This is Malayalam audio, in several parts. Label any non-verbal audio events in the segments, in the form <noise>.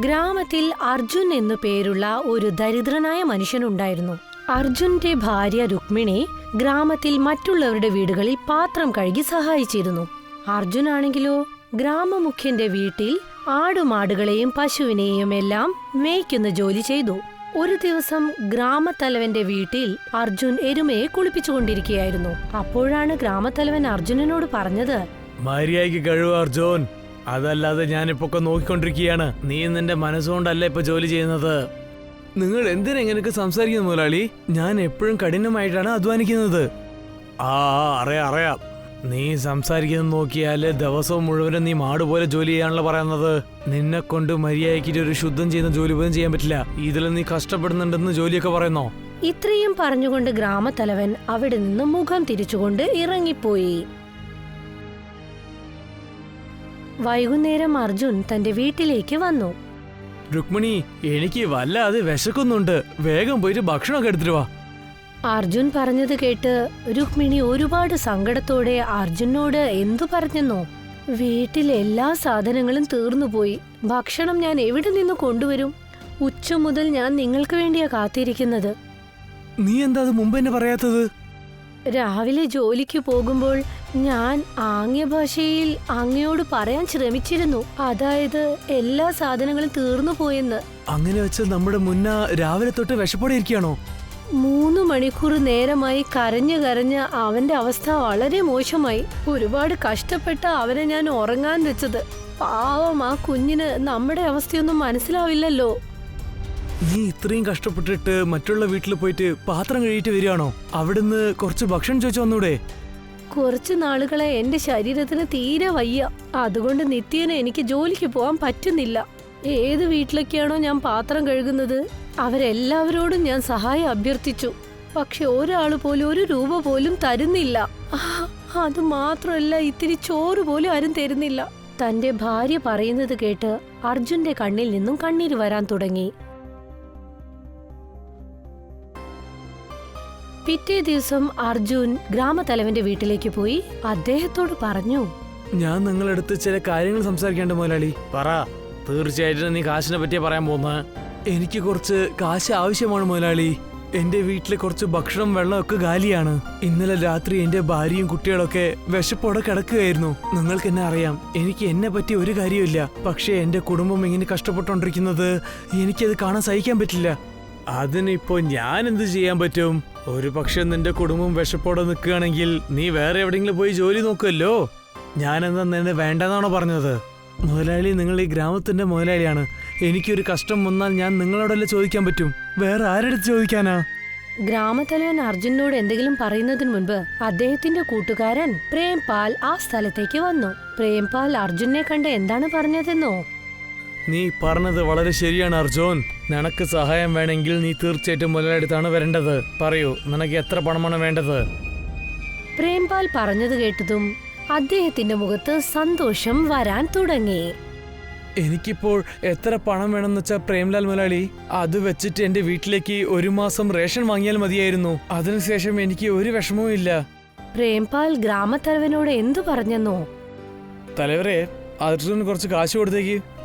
ഗ്രാമത്തിൽ അർജുൻ എന്നു പേരുള്ള ഒരു ദരിദ്രനായ മനുഷ്യനുണ്ടായിരുന്നു. അർജുന്റെ ഭാര്യ രുക്മിണി ഗ്രാമത്തിൽ മറ്റുള്ളവരുടെ വീടുകളിൽ പാത്രം കഴുകി സഹായിച്ചിരുന്നു. അർജുനാണെങ്കിലോ ഗ്രാമമുഖ്യന്റെ വീട്ടിൽ ആടുമാടുകളെയും പശുവിനെയും എല്ലാം മേയ്ക്കുന്ന ജോലി ചെയ്തു. ഒരു ദിവസം ഗ്രാമത്തലവന്റെ വീട്ടിൽ അർജുൻ എരുമയെ കുളിപ്പിച്ചുകൊണ്ടിരിക്കുകയായിരുന്നു. അപ്പോഴാണ് ഗ്രാമത്തലവൻ അർജുനനോട് പറഞ്ഞത് മര്യാദയ്ക്ക് കഴിവ് അർജുൻ. അതല്ലാതെ ഞാനിപ്പോ നോക്കിക്കൊണ്ടിരിക്കുകയാണ്. നീ നിന്റെ മനസ്സുകൊണ്ടല്ല ഇപ്പൊ ജോലി ചെയ്യുന്നത്? നിങ്ങൾ എന്തിനാ ഇങ്ങനെയൊക്കെ സംസാരിക്കുന്നു മുതലാളി? ഞാൻ എപ്പോഴും കഠിനമായിട്ടാണ് അധ്വാനിക്കുന്നത്. ആ അറിയാം അറിയാം. നീ സംസാരിക്കുന്നത് നോക്കിയാൽ ദിവസവും മുഴുവനും നീ മാട് പോലെ ജോലി ചെയ്യാണല്ലോ പറയുന്നത്. നിന്നെ കൊണ്ട് മര്യാദക്കിട്ട് ഒരു ശുദ്ധം ചെയ്യുന്ന ജോലി പോലും ചെയ്യാൻ പറ്റില്ല. ഇതിൽ നീ കഷ്ടപ്പെടുന്നുണ്ടെന്ന് ജോലിയൊക്കെ പറയുന്നോ? ഇത്രയും പറഞ്ഞുകൊണ്ട് ഗ്രാമത്തലവൻ അവിടെ നിന്ന് മുഖം തിരിച്ചുകൊണ്ട് ഇറങ്ങിപ്പോയി. വൈകുന്നേരം അർജുൻ തന്റെ വീട്ടിലേക്ക് വന്നു. രുക്മിണി എനിക്ക് വല്ലാതെ വിശക്കുന്നുണ്ട്. വേഗം പോയിട്ട് ഭക്ഷണമൊക്കെ എടുത്തിട്ട് വാ. അർജുൻ പറഞ്ഞത് കേട്ട് രുക്മിണി ഒരുപാട് സങ്കടത്തോടെ അർജുനോട് എന്തു പറഞ്ഞെന്നോ? വീട്ടിലെ എല്ലാ സാധനങ്ങളും തീർന്നുപോയി ഭക്ഷണം ഞാൻ എവിടെ നിന്ന് കൊണ്ടുവരും? ഉച്ച മുതൽ ഞാൻ നിങ്ങൾക്ക് വേണ്ടിയാ കാത്തിരിക്കുന്നത്. നീ എന്താ അത് മുമ്പ് എന്നെ പറയാത്തത്? രാവിലെ ജോലിക്ക് പോകുമ്പോൾ ഞാൻ ആംഗ്യ ഭാഷയിൽ അങ്ങയോട് പറയാൻ ശ്രമിച്ചിരുന്നു. അതായത് എല്ലാ സാധനങ്ങളും തീർന്നു പോയെന്ന്. അങ്ങനെ വെച്ച് നമ്മുടെ മുന്ന രാവിലെ തൊട്ട് വിശപ്പോടെ ഇരിക്കുകയാണോ മൂന്ന് മണിക്കൂർ നേരമായി കരഞ്ഞു കരഞ്ഞ് അവന്റെ അവസ്ഥ വളരെ മോശമായി. ഒരുപാട് കഷ്ടപ്പെട്ട അവനെ ഞാൻ ഉറങ്ങാൻ വെച്ചത്. പാവം ആ കുഞ്ഞിന് നമ്മുടെ അവസ്ഥയൊന്നും മനസ്സിലാവില്ലല്ലോ. നീ ഇത്രയും കഷ്ടപ്പെട്ടിട്ട് മറ്റുള്ള വീട്ടിൽ പോയിട്ട് പാത്രം കഴിയിട്ട് വരികയാണോ? അവിടുന്ന് കുറച്ച് ഭക്ഷണം ചോദിച്ചു വന്നൂടെ? കുറച്ചു നാളുകളെ എന്റെ ശരീരത്തിന് തീരെ വയ്യ. അതുകൊണ്ട് നിത്യേന എനിക്ക് ജോലിക്ക് പോകാൻ പറ്റുന്നില്ല. ഏത് വീട്ടിലൊക്കെയാണോ ഞാൻ പാത്രം കഴുകുന്നത്? അവരെല്ലാവരോടും ഞാൻ സഹായം അഭ്യർത്ഥിച്ചു. പക്ഷെ ഒരാൾ പോലും ഒരു രൂപ പോലും തരുന്നില്ല. അത് മാത്രമല്ല ഇത്തിരി ചോറ് പോലും ആരും തരുന്നില്ല. തന്റെ ഭാര്യ പറയുന്നത് കേട്ട് അർജുന്റെ കണ്ണിൽ നിന്നും കണ്ണീര് വരാൻ തുടങ്ങി. പിറ്റേ ദിവസം അർജുൻ ഗ്രാമത്തലവന്റെ വീട്ടിലേക്ക് പോയി അദ്ദേഹത്തോട് പറഞ്ഞു. ഞാൻ നിങ്ങളെടുത്ത് ചില കാര്യങ്ങൾ സംസാരിക്കേണ്ട മുതലാളി പറ തീർച്ചയായിട്ടും നീ കാശിനെ പറ്റിയാ പറയാൻ പോകുന്നത്. എനിക്ക് കുറച്ച് കാശ് ആവശ്യമാണ് മുതലാളി എന്റെ വീട്ടിലെ കുറച്ച് ഭക്ഷണം വെള്ളമൊക്കെ ഗാലിയാണ് ഇന്നലെ രാത്രി എന്റെ ഭാര്യയും കുട്ടികളൊക്കെ വിശപ്പോടെ കിടക്കുകയായിരുന്നു. നിങ്ങൾക്ക് എന്നെ അറിയാം എനിക്ക് എന്നെ പറ്റി ഒരു കാര്യമില്ല പക്ഷേ എന്റെ കുടുംബം ഇങ്ങനെ കഷ്ടപ്പെട്ടുകൊണ്ടിരിക്കുന്നത് എനിക്കത് കാണാൻ സഹിക്കാൻ പറ്റില്ല. അതിനിപ്പോ ഞാൻ എന്ത് ചെയ്യാൻ പറ്റും? ഒരു പക്ഷെ നിന്റെ കുടുംബം വിശപ്പോടെ നിൽക്കുകയാണെങ്കിൽ നീ വേറെ എവിടെയെങ്കിലും പോയി ജോലി നോക്കുമല്ലോ ഞാനെന്താ നിന്നെ വേണ്ടെന്നാണോ പറഞ്ഞത്? മുതലാളി നിങ്ങൾ ഈ ഗ്രാമത്തിന്റെ മുതലാളിയാണ്. എനിക്കൊരു കഷ്ടം വന്നാൽ ഞാൻ നിങ്ങളോടല്ലേ ചോദിക്കാൻ പറ്റും? വേറെ ആരെടുത്ത് ചോദിക്കാനാ? ഗ്രാമത്തലവൻ അർജുനോട് എന്തെങ്കിലും പറയുന്നതിന് മുൻപ് അദ്ദേഹത്തിന്റെ കൂട്ടുകാരൻ പ്രേംപാൽ ആ സ്ഥലത്തേക്ക് വന്നു. പ്രേംപാൽ അർജുനെ കണ്ട് എന്താണ് പറഞ്ഞതെന്നോ? നീ പറഞ്ഞത് വളരെ ശരിയാണ് അർജുൻ. നിനക്ക് സഹായം വേണമെങ്കിൽ നീ തീർച്ചയായിട്ടും മുതലെടുത്താണ് വരേണ്ടത്. പറയൂ നിനക്ക് എത്ര പണമാണ് വേണ്ടത്? പ്രേംപാൽ പറഞ്ഞത് കേട്ടതും അദ്ദേഹത്തിന്റെ മുഖത്ത് സന്തോഷം വരാൻ തുടങ്ങി. എനിക്കിപ്പോൾ എത്ര പണം വേണമെന്ന് വെച്ചാൽ പ്രേംലാൽ മുതലാളി? അത് വെച്ചിട്ട് എന്റെ വീട്ടിലേക്ക് ഒരു മാസം റേഷൻ വാങ്ങിയാൽ മതിയായിരുന്നു. അതിനുശേഷം എനിക്ക് ഒരു വിഷമവും ഇല്ല. പ്രേംപാൽ ഗ്രാമത്തലവനോട് എന്തു പറഞ്ഞെന്നോ? തലവരെ അർജുൻ കുറച്ച് കാശ് കൊടുത്തേക്ക്.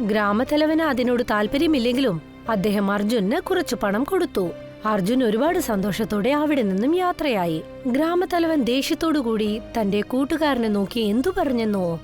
ഗ്രാമത്തലവന് അതിനോട് താല്പര്യമില്ലെങ്കിലും അദ്ദേഹം അർജുന് കുറച്ചു പണം കൊടുത്തു. അർജുൻ ഒരുപാട് സന്തോഷത്തോടെ അവിടെ നിന്നും യാത്രയായി. ഗ്രാമത്തലവൻ ദേഷ്യത്തോടുകൂടി തന്റെ കൂട്ടുകാരനെ നോക്കി എന്തു പറഞ്ഞെന്നോ?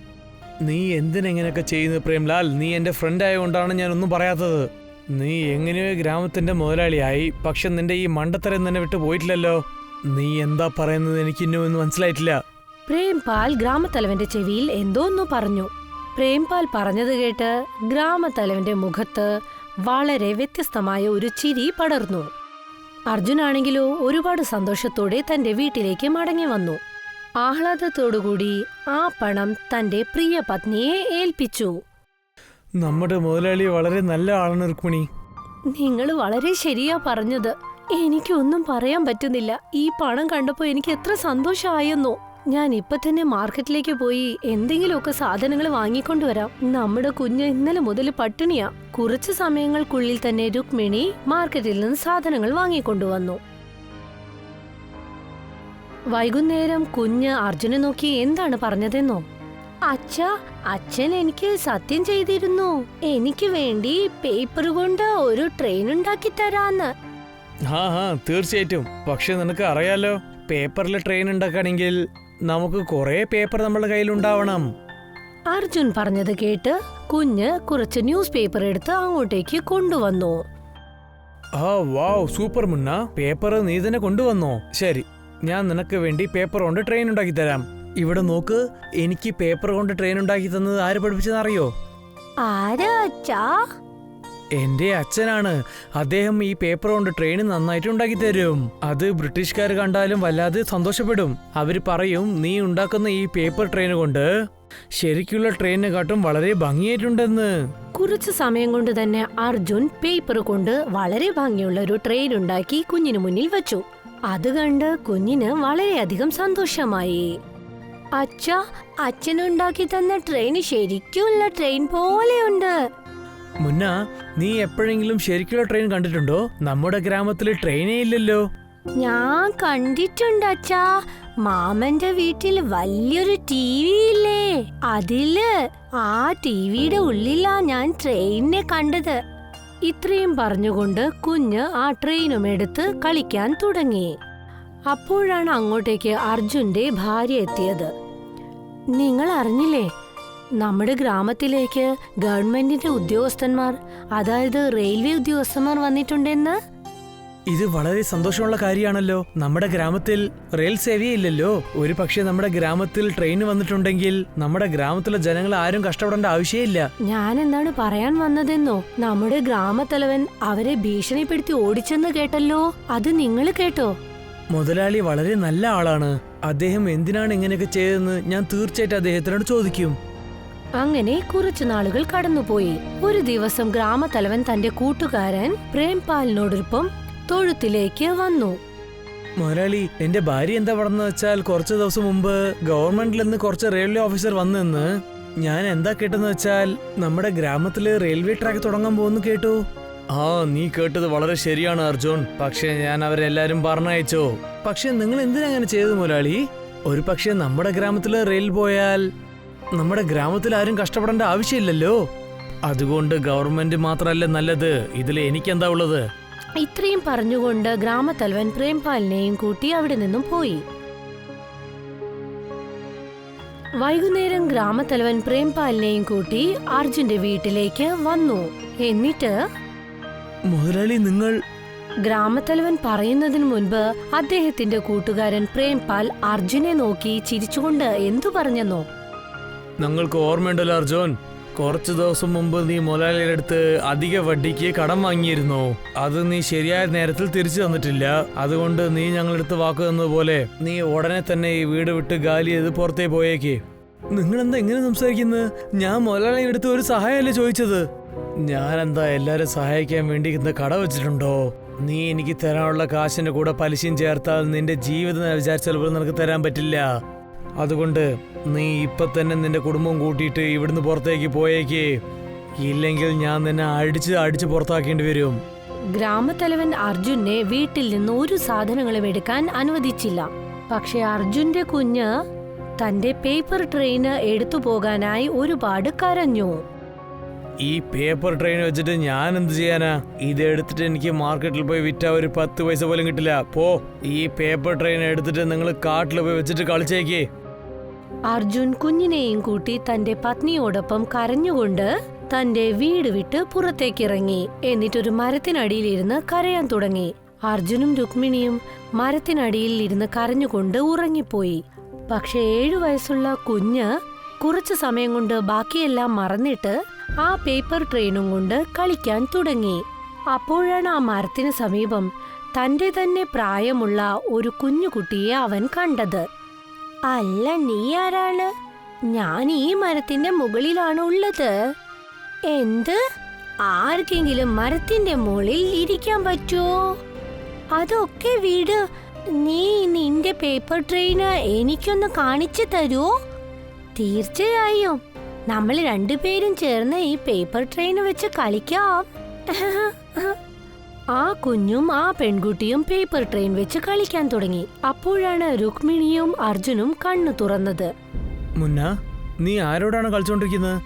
നീ എന്തിനെങ്ങനെയൊക്കെ ചെയ്യുന്നു പ്രേംലാൽ? നീ എന്റെ ഫ്രണ്ട് ആയതുകൊണ്ടാണ് ഞാൻ ഒന്നും പറയാത്തത്. നീ എങ്ങനെയോ ഗ്രാമത്തിന്റെ മുതലാളിയായി. പക്ഷെ നിന്റെ ഈ മണ്ടത്തരം തന്നെ വിട്ടു പോയിട്ടില്ലല്ലോ. നീ എന്താ പറയുന്നത് എനിക്ക് ഇന്നും മനസ്സിലായിട്ടില്ല. പ്രേംപാൽ ഗ്രാമത്തലവന്റെ ചെവിയിൽ എന്തോ ഒന്ന് പറഞ്ഞു. പ്രേംപാൽ പറഞ്ഞത് കേട്ട് ഗ്രാമത്തലവന്റെ മുഖത്ത് വളരെ വ്യത്യസ്തമായ ഒരു ചിരി പടർന്നു. അർജുനാണെങ്കിലോ ഒരുപാട് സന്തോഷത്തോടെ തന്റെ വീട്ടിലേക്ക് മടങ്ങി വന്നു. ആഹ്ലാദത്തോടുകൂടി ആ പണം തന്റെ പ്രിയ പത്നിയെ ഏൽപ്പിച്ചു. നമ്മുടെ മുതലാളി വളരെ നല്ല ആളാണ് രുക്മിണി. നിങ്ങൾ വളരെ ശരിയാ പറഞ്ഞത്. എനിക്കൊന്നും പറയാൻ പറ്റുന്നില്ല. ഈ പണം കണ്ടപ്പോ എനിക്ക് എത്ര സന്തോഷമായെന്നോ. ഞാൻ ഇപ്പൊ തന്നെ മാർക്കറ്റിലേക്ക് പോയി എന്തെങ്കിലുമൊക്കെ സാധനങ്ങൾ വാങ്ങിക്കൊണ്ടുവരാം. നമ്മുടെ കുഞ്ഞ് ഇന്നലെ മുതൽ പട്ടിണിയാ. കുറച്ച് സമയങ്ങൾക്കുള്ളിൽ തന്നെ രുക്മിണി മാർക്കറ്റിൽ നിന്ന് സാധനങ്ങൾ വാങ്ങിക്കൊണ്ടുവന്നു. വൈകുന്നേരം കുഞ്ഞ് അർജുനെ നോക്കി എന്താണ് പറഞ്ഞതെന്നോ? അച്ഛ അച്ഛൻ എനിക്ക് സത്യം ചെയ്തിരുന്നു. എനിക്ക് വേണ്ടി പേപ്പർ കൊണ്ട് ഒരു ട്രെയിൻ ഉണ്ടാക്കി തരാന്ന്. തീർച്ചയായിട്ടും. പക്ഷെ നിനക്ക് അറിയാലോ പേപ്പറിൽ ട്രെയിൻ ഉണ്ടാക്കണമെങ്കിൽ നമുക്ക് കുറേ പേപ്പർ നമ്മുടെ കയ്യിൽ ഉണ്ടാവണം അർജുൻ പറഞ്ഞത് കേട്ട് കുഞ്ഞ് കുറച്ച് ന്യൂസ് പേപ്പർ എടുത്ത് അങ്ങോട്ടേക്ക് കൊണ്ടുവന്നു. ആ വാവ് സൂപ്പർ മുന്ന. പേപ്പർ നീ തന്നെ കൊണ്ടുവന്നോ? ശരി ഞാൻ നിനക്ക് വേണ്ടി പേപ്പർ കൊണ്ട് ട്രെയിൻ ഉണ്ടാക്കി തരാം. ഇവിടെ നോക്ക് എനിക്ക് പേപ്പർ കൊണ്ട് ട്രെയിൻ ഉണ്ടാക്കി തന്നത് ആര് പഠിപ്പിച്ചെന്നറിയോ? ആരാ അച്ഛാ? എന്റെ അച്ഛനാണ്. അദ്ദേഹം ഈ പേപ്പർ കൊണ്ട് ട്രെയിൻ നന്നായിട്ട് ഉണ്ടാക്കി തരും. അത് ബ്രിട്ടീഷുകാർ കണ്ടാലും വല്ലാതെ സന്തോഷപ്പെടും. അവർ പറയും നീ ഉണ്ടാക്കുന്ന ഈ പേപ്പർ ട്രെയിൻ കൊണ്ട് ശരിക്കുള്ള ട്രെയിനിനെക്കാട്ടും വളരെ ഭംഗിയായിട്ടുണ്ടെന്ന്. കുറച്ച് സമയം കൊണ്ട് തന്നെ അർജുൻ പേപ്പർ കൊണ്ട് വളരെ ഭംഗിയുള്ള ഒരു ട്രെയിൻ ഉണ്ടാക്കി കുഞ്ഞിന് മുന്നിൽ വെച്ചു. അത് കണ്ട് കുഞ്ഞിന് വളരെയധികം സന്തോഷമായി. അച്ഛ അച്ഛനുണ്ടാക്കി തന്ന ട്രെയിൻ ശരിക്കുള്ള ട്രെയിൻ പോലെയുണ്ട്. മുന്ന നീ എപ്പോഴെങ്കിലും ശരിക്കുള്ള ട്രെയിൻ കണ്ടിട്ടുണ്ടോ? നമ്മുടെ ഗ്രാമത്തിൽ ട്രെയിനേ ഇല്ലല്ലോ. ഞാൻ കണ്ടിട്ടുണ്ട് അച്ഛാ. മാമന്റെ വീട്ടിൽ വലിയൊരു ടി വി ഇല്ലേ? അതിൽ ആ ടിവിയുടെ ഉള്ളിലാ ഞാൻ ട്രെയിനിനെ കണ്ടത്. ഇത്രയും പറഞ്ഞുകൊണ്ട് കുഞ്ഞ് ആ ട്രെയിനും എടുത്ത് കളിക്കാൻ തുടങ്ങി. അപ്പോഴാണ് അങ്ങോട്ടേക്ക് അർജുന്റെ ഭാര്യ എത്തിയത്. നിങ്ങൾ അറിഞ്ഞില്ലേ നമ്മുടെ ഗ്രാമത്തിലേക്ക് ഗവൺമെന്റിന്റെ ഉദ്യോഗസ്ഥന്മാർ അതായത് റെയിൽവേ ഉദ്യോഗസ്ഥന്മാർ വന്നിട്ടുണ്ടെന്ന്? ഇത് വളരെ സന്തോഷമുള്ള കാര്യമാണല്ലോ. നമ്മുടെ ഗ്രാമത്തിൽ റെയിൽ സേവയില്ലല്ലോ. ഒരു പക്ഷേ നമ്മുടെ ഗ്രാമത്തിൽ ട്രെയിൻ വന്നിട്ടുണ്ടെങ്കിൽ നമ്മുടെ ഗ്രാമത്തിലെ ജനങ്ങൾ ആരും കഷ്ടപ്പെടേണ്ട ആവശ്യമില്ല. ഞാൻ എന്താണ് പറയാൻ വന്നതെന്നോ? നമ്മുടെ ഗ്രാമത്തലവൻ അവരെ ഭീഷണിപ്പെടുത്തി ഓടിച്ചെന്ന് കേട്ടല്ലോ? അത് നിങ്ങൾ കേട്ടോ? മുതലാളി വളരെ നല്ല ആളാണ്. അദ്ദേഹം എന്തിനാണ് ഇങ്ങനെയൊക്കെ ചെയ്തതെന്ന് ഞാൻ തീർച്ചയായിട്ടും അദ്ദേഹത്തിനോട് ചോദിക്കും. അങ്ങനെ കുറച്ചു നാളുകൾ കടന്നുപോയി. ഒരു ദിവസം ഗ്രാമത്തലവൻ തന്റെ കൂട്ടുകാരൻ പ്രേംപാലിനോടൊപ്പം തൊഴുത്തിലേക്ക് വന്നു. മുതലാളി എന്റെ ഭാര്യ എന്താ പറഞ്ഞെന്ന് വെച്ചാൽ കുറച്ച് ദിവസം മുമ്പ് ഗവൺമെന്റിൽ നിന്ന് കുറച്ച് റെയിൽവേ ഓഫീസർ വന്നെന്ന് ഞാൻ എന്താ കേട്ടെന്ന് വെച്ചാൽ നമ്മുടെ ഗ്രാമത്തിൽ റെയിൽവേ ട്രാക്ക് തുടങ്ങാൻ പോകുന്നു കേട്ടു. ആ നീ കേട്ടത് വളരെ ശരിയാണ് അർജുൻ. പക്ഷേ ഞാൻ അവരെല്ലാരും പറഞ്ഞയച്ചോ. പക്ഷെ നിങ്ങൾ എന്തിനാ അങ്ങനെ ചെയ്തത് മുതലാളി? ഒരു പക്ഷെ നമ്മുടെ ഗ്രാമത്തിൽ റെയിൽ പോയാൽ നമ്മുടെ ഗ്രാമത്തിൽ ആരും കഷ്ടപ്പെടേണ്ട ആവശ്യമില്ലല്ലോ. അതുകൊണ്ട് ഗവൺമെന്റ് മാത്രമല്ല നല്ലത്? ഇതിൽ എനിക്കെന്താ ഉള്ളത്? ഇത്രയും പറഞ്ഞുകൊണ്ട് ഗ്രാമത്തലവൻ പ്രേംപാലിനെയും കൂട്ടി അവിടെ നിന്നും പോയി. വൈകുന്നേരം ഗ്രാമത്തലവൻ പ്രേംപാലിനെയും കൂട്ടി അർജുന്റെ വീട്ടിലേക്ക് വന്നു. എന്നിട്ട് മുതലാളി നിങ്ങൾ ഗ്രാമത്തലവൻ പറയുന്നതിന് മുൻപ് അദ്ദേഹത്തിന്റെ കൂട്ടുകാരൻ പ്രേംപാൽ അർജുനെ നോക്കി ചിരിച്ചുകൊണ്ട് എന്തു പറഞ്ഞെന്നോ? നിങ്ങൾക്ക് ഓർമ്മയുണ്ടല്ലോ അർജുൻ. കുറച്ച് ദിവസം മുമ്പ് നീ മുതലാളിയുടെ അടുത്ത് അധിക വട്ടിക്ക് കടം വാങ്ങിയിരുന്നു. അത് നീ ശരിയായ നേരത്തിൽ തിരിച്ചു തന്നിട്ടില്ല. അതുകൊണ്ട് നീ ഞങ്ങളുടെ അടുത്ത് വാക്ക് തന്നതുപോലെ നീ ഉടനെ തന്നെ ഈ വീട് വിട്ട് ഗാലി ചെയ്ത് പുറത്തേ പോയേക്ക്. നിങ്ങൾ എന്താ എങ്ങനെ സംസാരിക്കുന്നത് ഞാൻ മുതലാളിയുടെ അടുത്ത് ഒരു സഹായമല്ലേ ചോദിച്ചത്? എന്താ എല്ലാരും സഹായിക്കാൻ വേണ്ടി ഇന്ന് കട വെച്ചിട്ടുണ്ടോ? നീ എനിക്ക് തരാനുള്ള കാശിന്റെ കൂടെ പലിശയും ചേർത്താൽ നിന്റെ ജീവിതം വിചാരിച്ചാൽ പോലും നിനക്ക് തരാൻ പറ്റില്ല. അതുകൊണ്ട് നീ ഇപ്പൊ തന്നെ നിന്റെ കുടുംബം കൂട്ടിയിട്ട് ഇവിടുന്ന് പുറത്തേക്ക് പോയേക്ക്. ഇല്ലെങ്കിൽ ഞാൻ നിന്നെ അടിച്ച് അടിച്ച് പുറത്താക്കേണ്ടി വരും. ഗ്രാമത്തലവൻ അർജുനെ വീട്ടിൽ നിന്ന് ഒരു സാധനങ്ങളും എടുക്കാൻ അനുവദിച്ചില്ല. പക്ഷെ അർജുന്റെ കുഞ്ഞ് തന്റെ പേപ്പർ ട്രെയിന് എടുത്തു പോകാനായി ഒരുപാട് കരഞ്ഞു. ഈ പേപ്പർ ട്രെയിൻ വെച്ചിട്ട് ഞാൻ എന്ത് ചെയ്യാനാ? ഇത് എടുത്തിട്ട് എനിക്ക് മാർക്കറ്റിൽ പോയി വിറ്റാ ഒരു പത്ത് പൈസ പോലും കിട്ടില്ല. പോ ഈ പേപ്പർ ട്രെയിൻ എടുത്തിട്ട് നിങ്ങൾ കാട്ടിൽ പോയി വെച്ചിട്ട് കളിച്ചേക്ക്. അർജുൻ കുഞ്ഞിനെയും കൂട്ടി തന്റെ പത്നിയോടൊപ്പം കരഞ്ഞുകൊണ്ട് തന്റെ വീട് വിട്ട് പുറത്തേക്കിറങ്ങി. എന്നിട്ടൊരു മരത്തിനടിയിലിരുന്ന് കരയാൻ തുടങ്ങി. അർജുനും രുക്മിണിയും മരത്തിനടിയിൽ ഇരുന്ന് കരഞ്ഞുകൊണ്ട് ഉറങ്ങിപ്പോയി. പക്ഷെ ഏഴു വയസ്സുള്ള കുഞ്ഞ് കുറച്ചു സമയം കൊണ്ട് ബാക്കിയെല്ലാം മറന്നിട്ട് ആ പേപ്പർ ട്രെയിനും കൊണ്ട് കളിക്കാൻ തുടങ്ങി. അപ്പോഴാണ് ആ മരത്തിന് സമീപം തന്റെ തന്നെ പ്രായമുള്ള ഒരു കുഞ്ഞുകുട്ടിയെ അവൻ കണ്ടത്. അല്ല നീ ആരാണ്? ഞാൻ ഈ മരത്തിന്റെ മുകളിലാണ് ഉള്ളത്. എന്ത്? ആർക്കെങ്കിലും മരത്തിന്റെ മുകളിൽ ഇരിക്കാൻ പറ്റുമോ അതൊക്കെ വീട്. നീ നിന്റെ പേപ്പർ ട്രെയിന് എനിക്കൊന്ന് കാണിച്ചു തരുമോ തീർച്ചയായും. നമ്മൾ രണ്ടുപേരും ചേർന്ന് ഈ പേപ്പർ ട്രെയിൻ വെച്ച് കളിക്കാം. <laughs> ആ കുഞ്ഞും ആ പെൺകുട്ടിയും പേപ്പർ ട്രെയിൻ വെച്ച് കളിക്കാൻ തുടങ്ങി. അപ്പോഴാണ് രുക്മിണിയും അർജുനും കണ്ണു തുറന്നത്. മുന്ന നീ ആരോടാണ് കളിച്ചോണ്ടിരിക്കുന്നത്?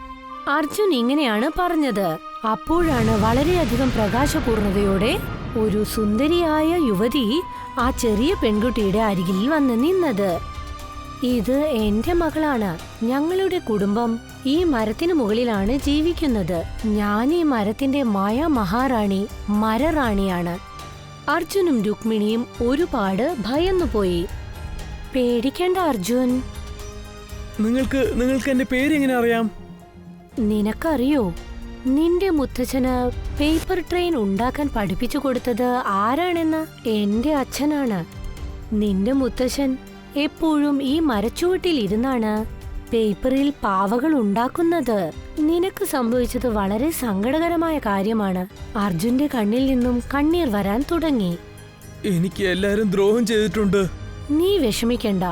അർജുൻ ഇങ്ങനെയാണ് പറഞ്ഞത്. അപ്പോഴാണ് വളരെയധികം പ്രകാശപൂർണതയോടെ ഒരു സുന്ദരിയായ യുവതി ആ ചെറിയ പെൺകുട്ടിയുടെ അരികിൽ വന്ന് നിന്നത്. ഇത് എന്റെ മകളാണ്. ഞങ്ങളുടെ കുടുംബം ഈ മരത്തിന് മുകളിലാണ് ജീവിക്കുന്നത്. ഞാൻ ഈ മരത്തിന്റെ മായ മഹാറാണി മരറാണിയാണ്. അർജുനും രുക്മിണിയും ഒരുപാട് ഭയന്നുപോയി. പേടിക്കേണ്ട അർജുൻ. നിങ്ങൾക്ക് നിങ്ങൾക്ക് എന്റെ പേര് എങ്ങനെ അറിയാം? നിനക്കറിയോ? നിന്റെ മുത്തച്ഛന് പേപ്പർ ട്രെയിൻ ഉണ്ടാക്കാൻ പഠിപ്പിച്ചു കൊടുത്തത് ആരാണെന്ന്? എന്റെ അച്ഛനാണ്. നിന്റെ മുത്തച്ഛൻ എപ്പോഴും ഈ മരച്ചുവട്ടിൽ ഇരുന്നാണ് പേപ്പറിൽ പാവകൾ ഉണ്ടാക്കുന്നത്. നിനക്ക് സംഭവിച്ചത് വളരെ സങ്കടകരമായ കാര്യമാണ്. അർജുന്റെ കണ്ണിൽ നിന്നും കണ്ണീർ വരാൻ തുടങ്ങി. എനിക്ക് എല്ലാരും ദ്രോഹം ചെയ്തിട്ടുണ്ട്. നീ വിഷമിക്കണ്ട.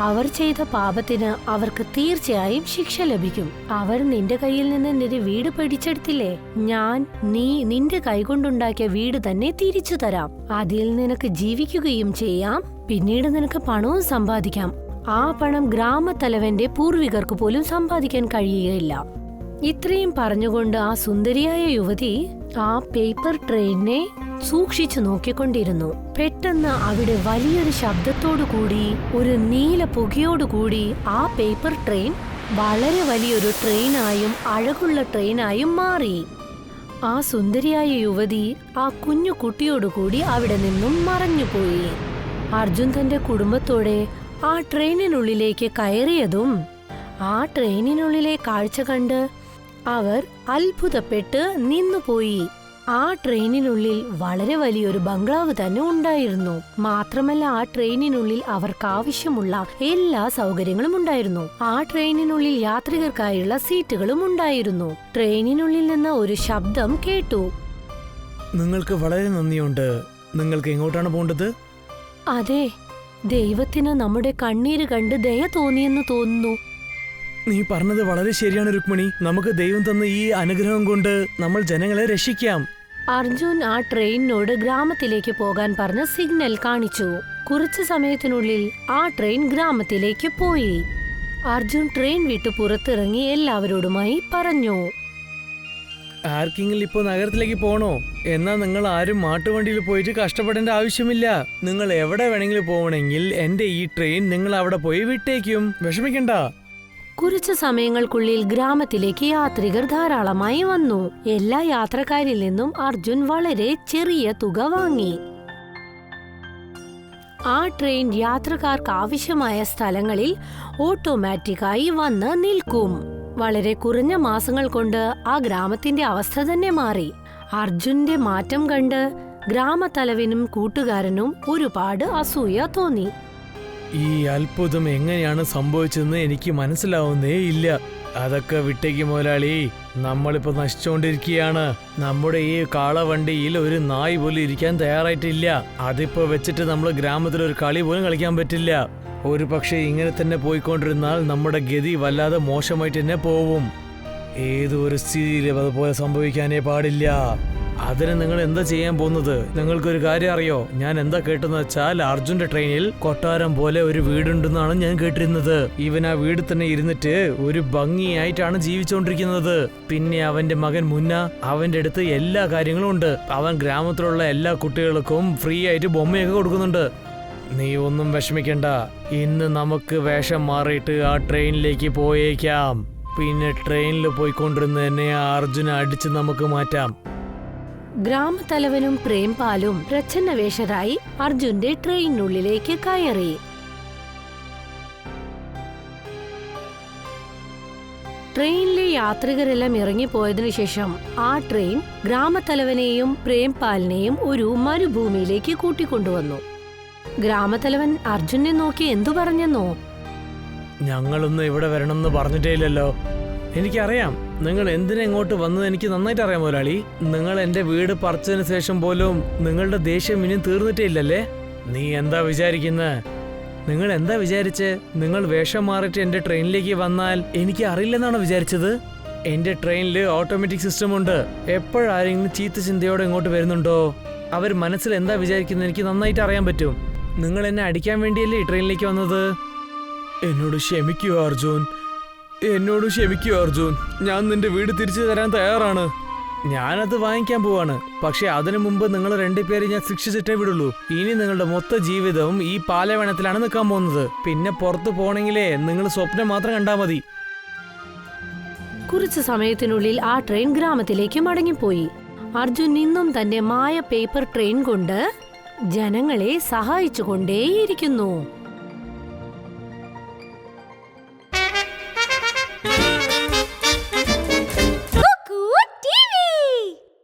അവർ ചെയ്ത പാപത്തിന് അവർക്ക് തീർച്ചയായും ശിക്ഷ ലഭിക്കും. അവർ നിന്റെ കയ്യിൽ നിന്ന് നിന്റെ വീട് പിടിച്ചെടുത്തില്ലേ? ഞാൻ നീ നിന്റെ കൈകൊണ്ടുണ്ടാക്കിയ വീട് തന്നെ തിരിച്ചു തരാം. അതിൽ നിനക്ക് ജീവിക്കുകയും ചെയ്യാം. പിന്നീട് നിനക്ക് പണവും സമ്പാദിക്കാം. ആ പണം ഗ്രാമത്തലവന്റെ പൂർവികർക്ക് പോലും സമ്പാദിക്കാൻ കഴിയുകയില്ല. ഇത്രയും പറഞ്ഞുകൊണ്ട് ആ സുന്ദരിയായ യുവതി ആ പേപ്പർ ട്രെയിനെ സൂക്ഷിച്ചു നോക്കിക്കൊണ്ടിരുന്നു. പെട്ടെന്ന് അവിടെ വലിയൊരു ശബ്ദത്തോടു കൂടി ഒരു നീല പുകയോടുകൂടി ആ പേപ്പർ ട്രെയിൻ വളരെ വലിയൊരു ട്രെയിനായും അഴകുള്ള ട്രെയിനായും മാറി. ആ സുന്ദരിയായ യുവതി ആ കുഞ്ഞു കുട്ടിയോടുകൂടി അവിടെ നിന്നും മറഞ്ഞുപോയി. അർജുൻ തന്റെ കുടുംബത്തോടെ ആ ട്രെയിനിനുള്ളിലേക്ക് കയറിയതും ആ ട്രെയിനിനുള്ളിലെ കാഴ്ച കണ്ട് അവർ അത്ഭുതപ്പെട്ട് നിന്നുപോയി. ആ ട്രെയിനിനുള്ളിൽ വളരെ വലിയൊരു ബംഗ്ലാവ് തന്നെ ഉണ്ടായിരുന്നു. മാത്രമല്ല ആ ട്രെയിനിനുള്ളിൽ അവർക്ക് ആവശ്യമുള്ള എല്ലാ സൗകര്യങ്ങളും ഉണ്ടായിരുന്നു. ആ ട്രെയിനിനുള്ളിൽ യാത്രികർക്കായുള്ള സീറ്റുകളും ഉണ്ടായിരുന്നു. ട്രെയിനിനുള്ളിൽ നിന്ന് ഒരു ശബ്ദം കേട്ടു. നിങ്ങൾക്ക് വളരെ നന്ദിയുണ്ട്. നിങ്ങൾക്ക് എങ്ങോട്ടാണ് പോകേണ്ടത്? അതെ ദൈവത്തിന് നമ്മുടെ കണ്ണീര് കണ്ട് ദയ തോന്നിയെന്ന് തോന്നുന്നു. നീ പറഞ്ഞത് വളരെ ശരിയാണ് രുക്മിണി. നമുക്ക് ദൈവം തന്ന ഈ അനുഗ്രഹം കൊണ്ട് നമ്മൾ ജനങ്ങളെ രക്ഷിക്കാം. അർജുൻ ആ ട്രെയിനിനോട് ഗ്രാമത്തിലേക്ക് പോകാൻ പറഞ്ഞ സിഗ്നൽ കാണിച്ചു. കുറച്ചു സമയത്തിനുള്ളിൽ ആ ട്രെയിൻ ഗ്രാമത്തിലേക്ക് പോയി. അർജുൻ ട്രെയിൻ വിട്ട് പുറത്തിറങ്ങി എല്ലാവരോടുമായി പറഞ്ഞു. ആർക്കെങ്കിലും ഇപ്പോൾ നഗരത്തിലേക്ക് പോകണോ എന്നാ നിങ്ങൾ ആരും മാട്ടുവണ്ടിയിൽ പോയിട്ട് കഷ്ടപ്പെടേണ്ട ആവശ്യമില്ല. നിങ്ങൾ എവിടെ വേണമെങ്കിലും പോകണമെങ്കിൽ എന്റെ ഈ ട്രെയിൻ നിങ്ങൾ അവിടെ പോയി വിട്ടേക്കും. വിഷമിക്കണ്ട. കുറച്ചു സമയങ്ങൾക്കുള്ളിൽ ഗ്രാമത്തിലേക്ക് യാത്രികർ ധാരാളമായി വന്നു. എല്ലാ യാത്രക്കാരിൽ നിന്നും അർജുൻ വളരെ ചെറിയ തുക വാങ്ങി. ആ ട്രെയിൻ യാത്രക്കാർക്ക് ആവശ്യമായ സ്ഥലങ്ങളിൽ ഓട്ടോമാറ്റിക്കായി വന്ന് നിൽക്കും. വളരെ കുറഞ്ഞ മാസങ്ങൾ കൊണ്ട് ആ ഗ്രാമത്തിന്റെ അവസ്ഥ തന്നെ മാറി. അർജുന്റെ മാറ്റം കണ്ട് ഗ്രാമത്തലവനും കൂട്ടുകാരനും ഒരുപാട് അസൂയ തോന്നി. ഈ അത്ഭുതം എങ്ങനെയാണ് സംഭവിച്ചതെന്ന് എനിക്ക് മനസ്സിലാവുന്നേ ഇല്ല. അതൊക്കെ വിട്ടേക്ക് മുതലാളി. നമ്മളിപ്പോ നശിച്ചുകൊണ്ടിരിക്കുകയാണ് നമ്മുടെ ഈ കാളവണ്ടിയിൽ ഒരു നായ് പോലും ഇരിക്കാൻ തയ്യാറായിട്ടില്ല. അതിപ്പോ വെച്ചിട്ട് നമ്മൾ ഗ്രാമത്തിൽ ഒരു കളി പോലും കളിക്കാൻ പറ്റില്ല. ഒരു പക്ഷേ ഇങ്ങനെ തന്നെ പോയിക്കൊണ്ടിരുന്നാൽ നമ്മുടെ ഗതി വല്ലാതെ മോശമായിട്ട് തന്നെ പോവും. ഏതൊരു സ്ഥിതിയിലും അതുപോലെ സംഭവിക്കാനേ പാടില്ല. അതിന് നിങ്ങൾ എന്താ ചെയ്യാൻ പോകുന്നത്? നിങ്ങൾക്കൊരു കാര്യം അറിയോ? ഞാൻ എന്താ കേട്ടെന്ന് വെച്ചാൽ അർജുന്റെ ട്രെയിനിൽ കൊട്ടാരം പോലെ ഒരു വീടുണ്ടെന്നാണ് ഞാൻ കേട്ടിരുന്നത്. ഇവൻ ആ വീട് തന്നെ ഇരുന്നിട്ട് ഒരു ഭംഗിയായിട്ടാണ് ജീവിച്ചുകൊണ്ടിരിക്കുന്നത് പിന്നെ അവന്റെ മകൻ മുന്ന അവന്റെ അടുത്ത് എല്ലാ കാര്യങ്ങളും ഉണ്ട്. അവൻ ഗ്രാമത്തിലുള്ള എല്ലാ കുട്ടികൾക്കും ഫ്രീ ആയിട്ട് ബൊമ്മയൊക്കെ കൊടുക്കുന്നുണ്ട്. നീ ഒന്നും വിഷമിക്കണ്ട. ഇന്ന് നമുക്ക് വേഷം മാറിയിട്ട് ആ ട്രെയിനിലേക്ക് പോയേക്കാം. പിന്നെ ട്രെയിനിൽ പോയിക്കൊണ്ടിരുന്ന തന്നെ അർജുനെ അടിച്ച് നമുക്ക് മാറ്റാം. ഗ്രാമത്തലവനും പ്രേംപാലും പ്രച്ഛന്ന വേഷരായി അർജുന്റെ ട്രെയിനിനുള്ളിലേക്ക് കയറി. ട്രെയിനിലെ യാത്രികരെല്ലാം ഇറങ്ങിപ്പോയതിനു ശേഷം ആ ട്രെയിൻ ഗ്രാമത്തലവനെയും പ്രേംപാലിനെയും ഒരു മരുഭൂമിയിലേക്ക് കൂട്ടിക്കൊണ്ടുവന്നു. ഗ്രാമത്തലവൻ അർജുനെ നോക്കി എന്തു പറഞ്ഞെന്നോ? ഞങ്ങളൊന്നും ഇവിടെ വരണമെന്ന് പറഞ്ഞിട്ടേ ഇല്ലല്ലോ എനിക്കറിയാം നിങ്ങൾ എന്തിനാ ഇങ്ങോട്ട് വന്നത് എനിക്ക് നന്നായിട്ട് അറിയാം മുതലാളി. നിങ്ങൾ എന്റെ വീട് പറിച്ചതിന് ശേഷം പോലും നിങ്ങളുടെ ദേഷ്യം ഇനിയും തീർന്നിട്ടേ ഇല്ലല്ലേ നീ എന്താ വിചാരിക്കുന്നത് നിങ്ങൾ എന്താ വിചാരിച്ച്? നിങ്ങൾ വേഷം മാറിയിട്ട് എന്റെ ട്രെയിനിലേക്ക് വന്നാൽ എനിക്ക് അറിയില്ലെന്നാണ് വിചാരിച്ചത്? എന്റെ ട്രെയിനിൽ ഓട്ടോമാറ്റിക് സിസ്റ്റം ഉണ്ട് എപ്പോഴാരെങ്കിലും ചീത്ത ചിന്തയോടെ ഇങ്ങോട്ട് വരുന്നുണ്ടോ? അവർ മനസ്സിൽ എന്താ വിചാരിക്കുന്നത് എനിക്ക് നന്നായിട്ട് അറിയാൻ പറ്റും. നിങ്ങൾ എന്നെ അടിക്കാൻ വേണ്ടിയല്ലേ ഈ ട്രെയിനിലേക്ക് വന്നത്? എന്നോട് ക്ഷമിക്കൂ അർജുൻ. എന്നോട് ക്ഷമിക്കൂ അർജുൻ. ഞാൻ നിന്റെ വീട് തിരിച്ചു തരാൻ തയ്യാറാണ്. ഞാനത് വാങ്ങിക്കാൻ പോവാണ്. പക്ഷെ അതിനു മുമ്പ് നിങ്ങൾ രണ്ടുപേരെ ഞാൻ ശിക്ഷിച്ചിട്ടേ വിടുള്ളൂ. ഇനി നിങ്ങളുടെ മൊത്ത ജീവിതവും ഈ പാലവനത്തിലാണ് നിൽക്കാൻ പോകുന്നത്. പിന്നെ പുറത്തു പോണെങ്കിലേ നിങ്ങൾ സ്വപ്നം മാത്രം കണ്ടാൽ മതി. കുറച്ച് സമയത്തിനുള്ളിൽ ആ ട്രെയിൻ ഗ്രാമത്തിലേക്ക് മടങ്ങിപ്പോയി. അർജുൻ നിന്നും തന്റെ മായ പേപ്പർ ട്രെയിൻ കൊണ്ട് ജനങ്ങളെ സഹായിച്ചുകൊണ്ടേയിരിക്കുന്നു.